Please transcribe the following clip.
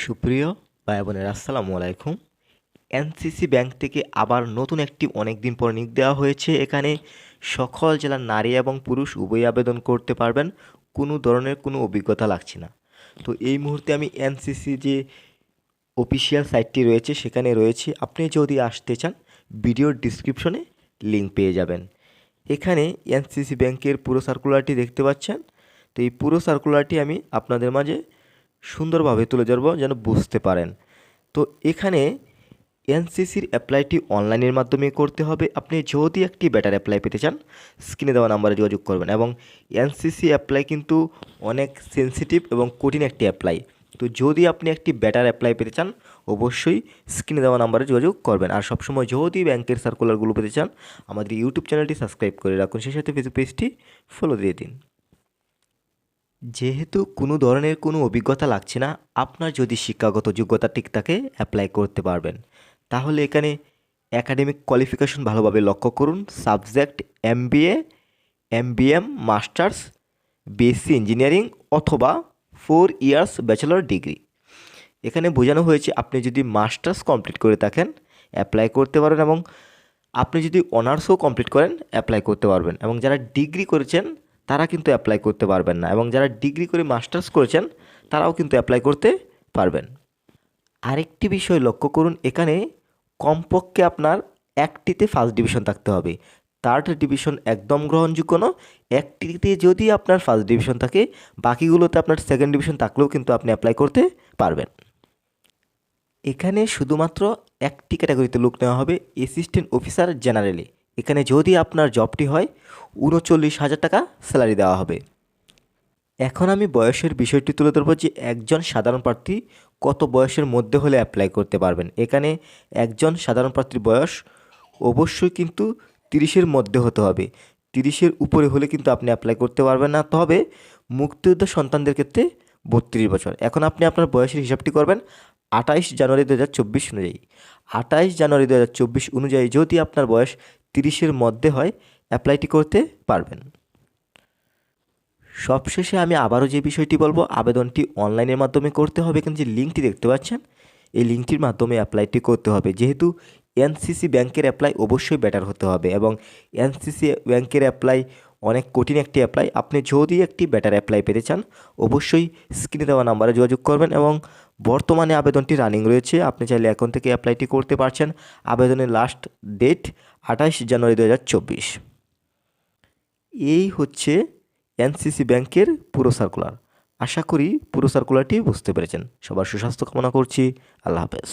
সুপ্রিয় ভাই বোনের, আসসালামু আলাইকুম। এনসিসি ব্যাংক থেকে আবার নতুন একটি অনেক দিন পর নিয়োগ দেওয়া হয়েছে। এখানে সকল জেলার নারী এবং পুরুষ উভয় আবেদন করতে পারবেন। কোনো ধরনের কোনো অভিজ্ঞতা লাগছে না। তো এই মুহূর্তে আমি এনসিসি যে অফিসিয়াল সাইটটি রয়েছে, সেখানে রয়েছে। আপনি যদি আসতে চান, ভিডিওর ডিসক্রিপশনে লিঙ্ক পেয়ে যাবেন। এখানে এনসিসি ব্যাংকের পুরো সার্কুলারটি দেখতে পাচ্ছেন। তো এই পুরো সার্কুলারটি আমি আপনাদের মাঝে সুন্দরভাবে তুলে ধরবো, যেন বুঝতে পারেন। তো এখানে এনসিসির অ্যাপ্লাইটি অনলাইনের মাধ্যমে করতে হবে। আপনি যদি একটি বেটার অ্যাপ্লাই পেতে চান, স্ক্রিনে দেওয়া নাম্বারে যোগাযোগ করবেন এবং এনসিসি অ্যাপ্লাই কিন্তু অনেক সেন্সিটিভ এবং কঠিন একটি অ্যাপ্লাই। তো যদি আপনি একটি বেটার অ্যাপ্লাই পেতে চান, অবশ্যই স্ক্রিনে দেওয়া নাম্বারে যোগাযোগ করবেন। আর সবসময় যদি ব্যাংকের সার্কুলারগুলো পেতে চান, আমাদের ইউটিউব চ্যানেলটি সাবস্ক্রাইব করে রাখুন। সেই সাথে ফেসবুক পেজটি ফলো দিয়ে দিন। যেহেতু কোনো ধরনের কোনো অভিজ্ঞতা লাগছে না, আপনার যদি শিক্ষাগত যোগ্যতা ঠিক থাকে অ্যাপ্লাই করতে পারবেন। তাহলে এখানে অ্যাকাডেমিক কোয়ালিফিকেশন ভালোভাবে লক্ষ্য করুন। Subject MBA MBM masters BSc engineering অথবা ফোর ইয়ার্স ব্যাচেলর ডিগ্রি এখানে বোঝানো হয়েছে আপনি যদি মাস্টার্স কমপ্লিট করে থাকেন অ্যাপ্লাই করতে পারেন এবং আপনি যদি অনার্সও কমপ্লিট করেন অ্যাপ্লাই করতে পারবেন এবং যারা ডিগ্রি করেছেন তারা কিন্তু অ্যাপ্লাই করতে পারবেন না এবং যারা ডিগ্রি করে মাস্টার্স করেছেন, তারাও কিন্তু অ্যাপ্লাই করতে পারবেন। আরেকটি বিষয় লক্ষ্য করুন, এখানে কমপক্ষে আপনার একটিতে ফার্স্ট ডিভিশন থাকতে হবে। থার্ড ডিভিশন একদম গ্রহণযোগ্য না একটিতে যদি আপনার ফার্স্ট ডিভিশন থাকে, বাকিগুলোতে আপনার সেকেন্ড ডিভিশন থাকলেও কিন্তু আপনি অ্যাপ্লাই করতে পারবেন। এখানে শুধুমাত্র একটি ক্যাটাগরিতে লোক নেওয়া হবে অ্যাসিস্ট্যান্ট অফিসার জেনারেলি এখানে যদি আপনার জবটি হয়, উনচল্লিশ হাজার টাকা স্যালারি দেওয়া হবে। এখন আমি বয়সের বিষয়টি তুলে ধরবো যে একজন সাধারণ প্রার্থী কত বয়সের মধ্যে হলে অ্যাপ্লাই করতে পারবেন। এখানে একজন সাধারণ প্রার্থীর বয়স অবশ্যই কিন্তু তিরিশের মধ্যে হতে হবে। তিরিশের উপরে হলে কিন্তু আপনি অ্যাপ্লাই করতে পারবেন না। তবে মুক্তিযোদ্ধা সন্তানদের ক্ষেত্রে বত্রিশ বছর। এখন আপনি আপনার বয়সের হিসাবটি করবেন আঠাইশ জানুয়ারি দু হাজার চব্বিশ অনুযায়ী। আঠাইশ জানুয়ারি দু হাজার চব্বিশ অনুযায়ী যদি আপনার বয়স তিরিশের মধ্যে হয়, অ্যাপ্লাইটি করতে পারবেন। সবশেষে আমি আবারও যে বিষয়টি বলব, আবেদনটি অনলাইনের মাধ্যমে করতে হবে। কিন্তু যে লিঙ্কটি দেখতে পাচ্ছেন, এই লিঙ্কটির মাধ্যমে অ্যাপ্লাইটি করতে হবে। যেহেতু এনসিসি ব্যাংকের অ্যাপ্লাই অবশ্যই বেটার হতে হবে এবং এনসিসি ব্যাংকের অ্যাপ্লাই অনেক কঠিন একটি অ্যাপ্লাই আপনি যদি একটি বেটার অ্যাপ্লাই পেতে চান, অবশ্যই স্ক্রিনে দেওয়া নাম্বারে যোগাযোগ করবেন এবং বর্তমানে আবেদনটি রানিং রয়েছে। আপনি চাইলে এখন থেকে অ্যাপ্লাইটি করতে পারছেন। আবেদনের লাস্ট ডেট আঠাশ জানুয়ারি দু হাজার চব্বিশ। এই হচ্ছে এনসিসি ব্যাংকের পুরো সার্কুলার আশা করি পুরো সার্কুলারটি বুঝতে পেরেছেন। সবার সুস্বাস্থ্য কামনা করছি। আল্লাহ হাফেজ।